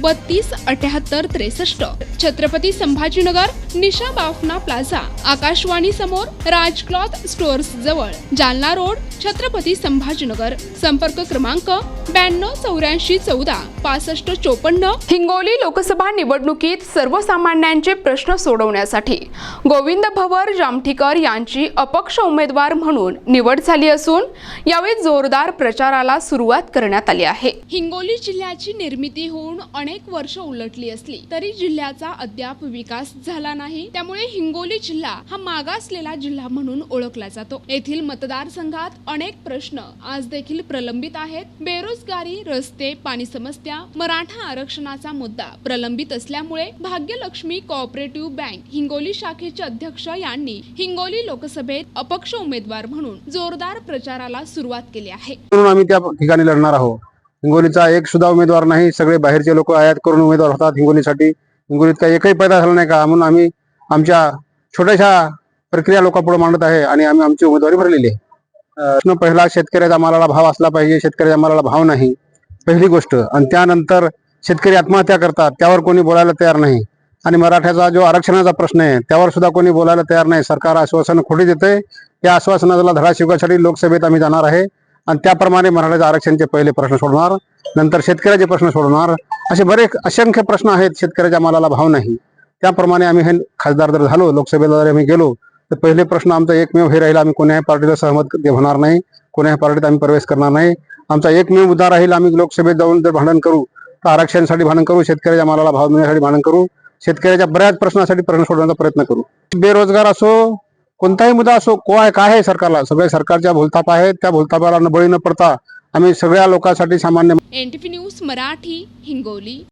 बत्तीस अठ्याहत्तर त्रेसष्ट. छत्रपती संभाजीनगर निशा बाफना प्लाझा. आकाशवाणी समोर राज क्लॉथ स्टोअर्स जवळ. जालना रोड छत्रपती संभाजीनगर. संपर्क क्रमांक ब्याण्णव चौऱ्याऐंशी चौदा पासष्ट चोपन्न. हिंगोली लोकसभा निवडणुकीत सर्वसामान्यांचे प्रश्न सोडवण्यासाठी गोविंद भवर जामठीकर यांची अपक्ष उमेदवार म्हणून निवड झाली असून यावेळी जोरदार प्रचाराला सुरुवात करण्यात आली आहे. हिंगोली जिल्ह्याची निर्मिती होऊन अनेक वर्ष उलटली असली तरी जिल्ह्याचा अद्याप विकास झाला नाही. त्यामुळे हिंगोली जिल्हा हा मागासलेला जिल्हा म्हणून ओळखला जातो. येथील मतदारसंघात अनेक प्रश्न आज देखील प्रलंबित आहेत. बेरोजगारी रस्ते पाणी समस्या मराठा आरक्षणाचा मुद्दा प्रलंबित असल्यामुळे भाग्यलक्ष्मी कोऑपरेटिव्ह बँक हिंगोली शाखेचे अध्यक्ष यांनी हिंगोली लोकसभेत अपक्ष उमेदवार म्हणून जोरदार प्रचाराला सुरुवात केली आहे. म्हणून आम्ही त्या ठिकाणी लढणार आहोत. हिंगोलीचा एक सुद्धा उमेदवार नाही. सगळे बाहेरचे लोक आयात करून उमेदवार होतात हिंगोलीसाठी. हिंगोलीत काही एकही पैदा झाला नाही का? म्हणून आम्ही आमच्या छोट्याशा प्रक्रिया लोकांपुढे मांडत आहे आणि आम्ही आमची उमेदवारी भरलेली आहे. प्रश्न पहिला शेतकऱ्याचा मालाला भाव असला पाहिजे शेतकऱ्याच्या मालाला भाव नाही. पहिली गोष्ट. आणि त्यानंतर शेतकरी आत्महत्या करतात. त्यावर कोणी बोलायला तयार नाही. आणि मराठ्याचा जो आरक्षणाचा प्रश्न आहे त्यावर सुद्धा कोणी बोलायला तयार नाही. सरकार आश्वासन खोटी देते या आश्वासनाला धडा शिकवण्यासाठी लोकसभेत आम्ही जाणार आहे. आणि त्याप्रमाणे मराठ्याच्या आरक्षणचे पहिले प्रश्न सोडणार नंतर शेतकऱ्याचे प्रश्न सोडणार. असे बरेच असंख्य प्रश्न आहेत शेतकऱ्याच्या मालाला भाव नाही. त्याप्रमाणे आम्ही हे खासदार जर झालो लोकसभेला जर आम्ही गेलो तर पहिले प्रश्न आमचा एकमेव हे राहील आम्ही कोण्याही पार्टीला सहमत होणार नाही कोण्याही पार्टीत आम्ही प्रवेश करणार नाही. आमचा एकमेव मुद्दा राहील आम्ही लोकसभेत जाऊन जर भांडण करू तर आरक्षणासाठी भांडण करू शेतकऱ्याच्या मालाला भाव मिळण्यासाठी भांडण करू शेतकऱ्याच्या बऱ्याच प्रश्नासाठी प्रश्न सोडवण्याचा प्रयत्न करू. बेरोजगार असो कोणताही मुद्दा असो काय काय आहे सरकारला? सगळे सरकारच्या भूलथाप आहेत त्या भूलथापाला न बळी न पडता आम्ही सगळ्या लोकांसाठी सामान्य एनटीपी न्यूज मराठी हिंगोली.